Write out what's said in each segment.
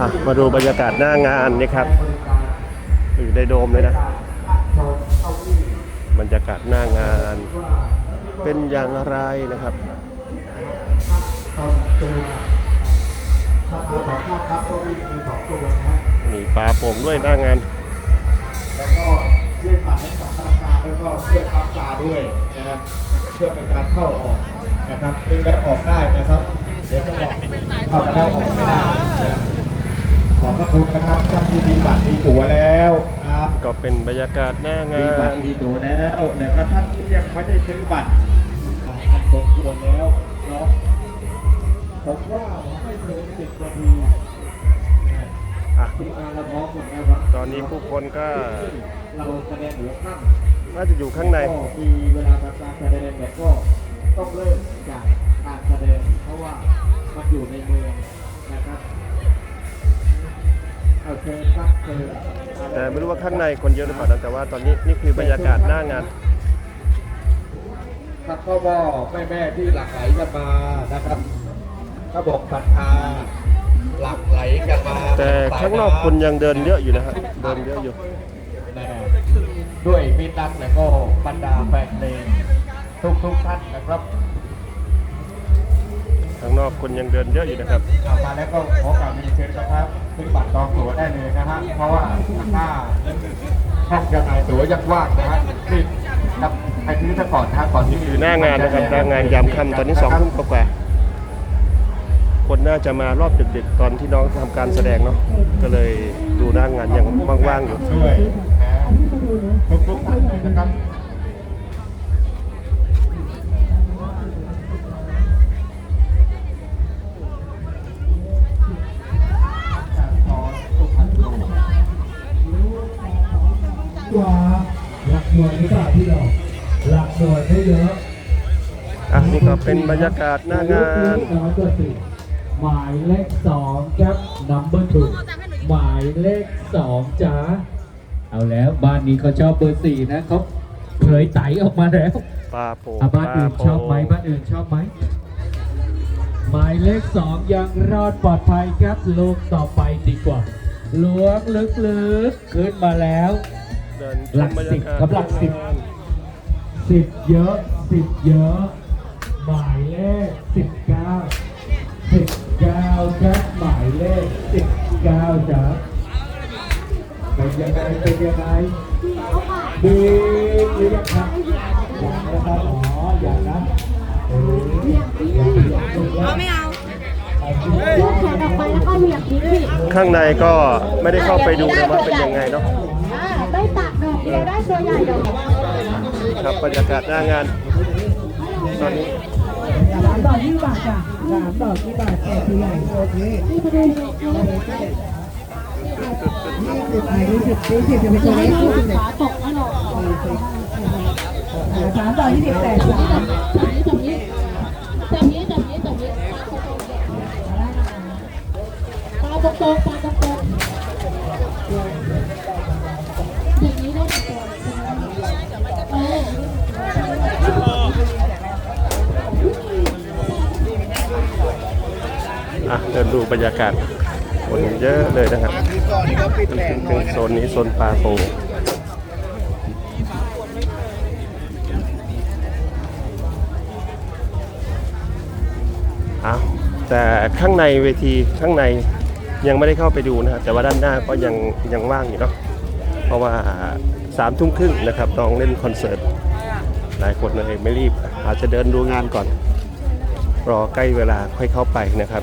อะมาดูบรรยากาศหน้างานนี่ครับ อยู่ในโดมเลยนะ บรรยากาศหน้างาน เป็นอย่างไรนะครับมีปลาโป่งด้วยหน้างาน แล้วก็เชื่อผ่านให้กับพนักงานแล้วก็เชื่อพับตาด้วยนะครับเพื่อเป็นการเข้าออกนะครับเป็นแบบออกได้นะครับ เดี๋ยวจะบอกเข้าได้ออกไม่ได้ ครับขอบพระคุณนะครับท่านที่มีบัตรมีตั๋วแล้วนะครับก็เป็นบรรยากาศหน้ามีงาบัตนรมีตั๋วแล้วนะครับท่านที่ยังไม่ได้ซื้อบัตรท่านสมควรแล้วเนาะผมว่าไม่เกินสิบนาทีอะที่งานเราพร้อมหมดแล้วครับตอนนี้ผู้คนก็เราแสดงหัวข้ามน่าจะอยู่ข้างใน ก็มีเวลาทำการแสดงเนี่ยก็ต้องเริ่มจากการแสดงเพราะว่ามันอยู่ในเมืองนะครับ แต่ไม่รู้ว่าข้างในคนเยอะหรือเปล่านะแต่ว่าตอนนี้นี่คือบรรยากาศหน้างานครับพ่อพ่อแม่แม่ที่หลั่งไหลกันมานะครับก็บอกศรัทธาหลั่งไหลกันมา แต่ข้างนอกคนยังเดินเยอะอยู่นะครับเดินเยอะอยู่นะด้วยมิตรรักและก็บรรดาแฟนเพลงทุกทุกๆท่านนะครับ ข้างนอกคนยังเดินเยอะอยู่นะครับกลับมาแล้วก็ขอกราบเรียนเชิญนะครับซื้อบัตรจองตั๋วได้เลยนะฮะเพราะว่าหน้าห้องจำหน่ายตั๋วยังว่างนะฮะรีบครับไปซื้อซะก่อนนะฮะก่อนที่คือหน้างานนะครับหน้างานยามค่ำตอนนี้สองทุ่มกว่าๆคนน่าจะมารอบดึกๆตอนที่น้องทำการแสดงเนาะก็เลยดูหน้างานยังว่างๆอยู่ด้วยนะทุกทุกๆท่านเลยนะครับ กว่า หลักหน่วยหรือเปล่าพี่ดอกหลักหน่วยไม่เยอะอะนี่ก็เป็นบรรยากาศหน้างานน้อยกว่าสี่หมายเลขสองครับ number two หมายเลขสองจ้าเอาแล้วบ้านนี้เขาชอบเบอร์สี่นะเขาเผยไตออกมาแล้วปลาโป่งอะบ้านอื่นปลชอบไหมบ้านอื่นชอบไหมหมายเลขสองยังรอดปลอดภัยครับลูกต่อไปดีกว่าล้วงลึกๆขึ้นมาแล้ว เดินชหลัมกบรรสิยาบกาศครับหลักสิบน้างานสิบเยอะสิบเยอะ หมายเลขสิบเก้าสิบเก้าครับหมายเลขสิบเก้าจ้ะเป็นยังไงเป็นยังไงดีหรือยังครับอย่างนะครับอ๋ออย่างนะเอออย่างอย่างอย่างเอาไม่เอาเอาสิยกแขนออกไปแล้วก็เหวี่ยงทิ้งพี่ข้างในก็ไม่ได้เข้าไปดูนะว่าเป็นยังไงเนาะ อ่าได้ตักดอกเดี ยวได้ตัวใหญ่ดอกครับบรรยากาศหน้างานตอนนี้สามดอกยี่สิบบาทจ้ะสามดอกยี่สิบบาทแก่ตัวใหญ่โอเคนี่มาดูยี่สิบยี่สิบยี่สิบจะเป็นตัวเล็กยี่สิบเลยขาตกแล้วหรอสามดอกยี่สิบแปดจ้ะจับนี้จับนี้จับนี้จับนี้ปลาตกตาตกตก ดูบรรยากาศคนเยอะเลยนะครับถึงโซนนี้โซนปลาโปอ้าแต่ข้างในเวทีข้างในยังไม่ได้เข้าไปดูนะครับแต่ว่าด้านหน้าก็ยังยังว่างอยู่เนาะเพราะว่าสามทุ่มครึ่งนะครับต้องเล่นคอนเสิร์ตหลายคนเลยไม่รีบอาจจะเดินดูงานก่อน รอใกล้เวลาค่อยเข้าไปนะครับ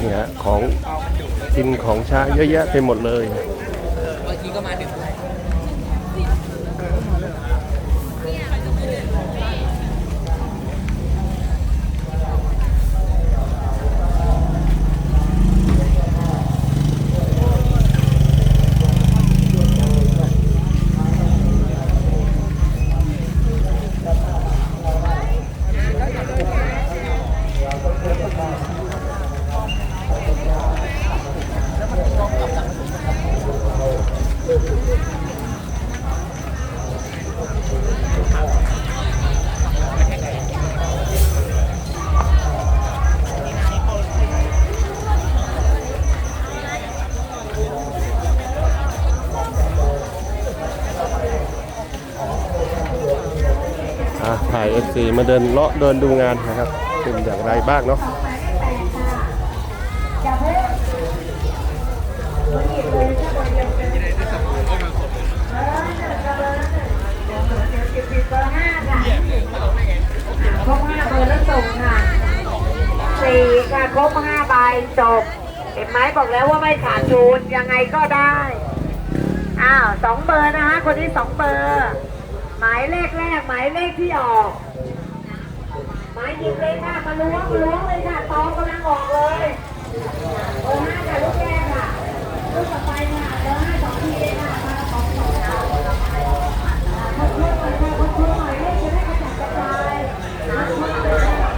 เนี่ยของกินของช้เยอะแยะไปหมดเลย FC มาเดินเลาะเดินดูงานนะครับ เป็นอย่างไรบ้างเนาะครบห้าเบอร์แล้วส่งค่ะสี่ค่ะครบห้าใบจบเห็นไหมบอกแล้วว่าไม่ขาดทุนยังไงก็ได้ อ้าวสองเบอร์นะคะคนที่สองเบอร์ หมายเลขแรกหมายเลขที่ออก หมายหยิบเลยค่ะมาล้วงล้วงเลยค่ะตองกำลังออกเลยเบอร์ห้าค่ะลูกแรกค่ะลูกต่อไปค่ะเบอร์ห้าสองทีเลยค่ะมาสองสองค่ะคนช่วยหน่อยค่ะคนช่วยหน่อยเลขจะได้กระจัดกระจายนะคนช่วยหน่อ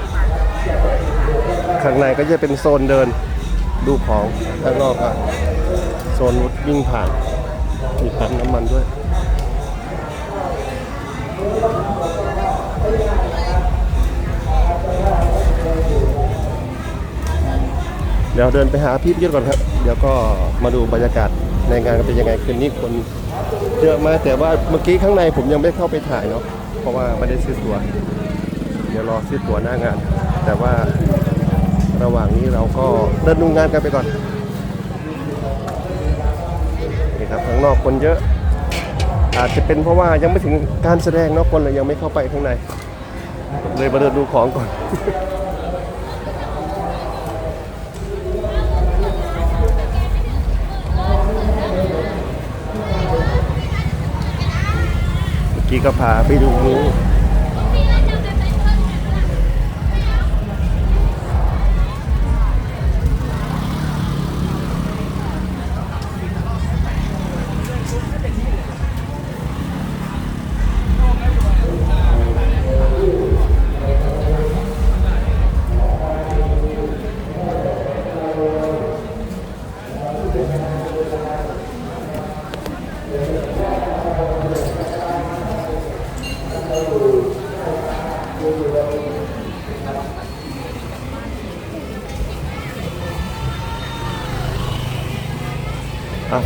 ยข้างในก็จะเป็นโซนเดินดูของข้างนอกก็โซนวิ่งผ่านมีปั๊มน้ำมันด้วย เดี๋ยวเดินไปหาพี่พี่ก่อนครับ เดี๋ยวก็มาดูบรรยากาศในงานเป็นยังไงคืนนี้คนเยอะมากแต่ว่าเมื่อกี้ข้างในผมยังไม่เข้าไปถ่ายเนาะเพราะว่าไม่ได้ซื้อตัว๋วเดี๋ยวรอซื้อตั๋วหน้างาน แต่ว่าระหว่างนี้เราก็เดินดูงานกันไปก่อนนี่ครับข้างนอกคนเยอะ อาจจะเป็นเพราะว่ายังไม่ถึงการแสดงเนาะคนเลยยังไม่เข้าไปข้างใน เลยมาเดินดูของก่อน กี้ก็พาไปดู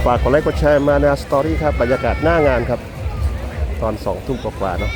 ฝากกดไลค์กดแชร์มาในสตอรี่ครับบรรยากาศหน้างานครับ ตอนสองทุ่มกว่าๆเนาะ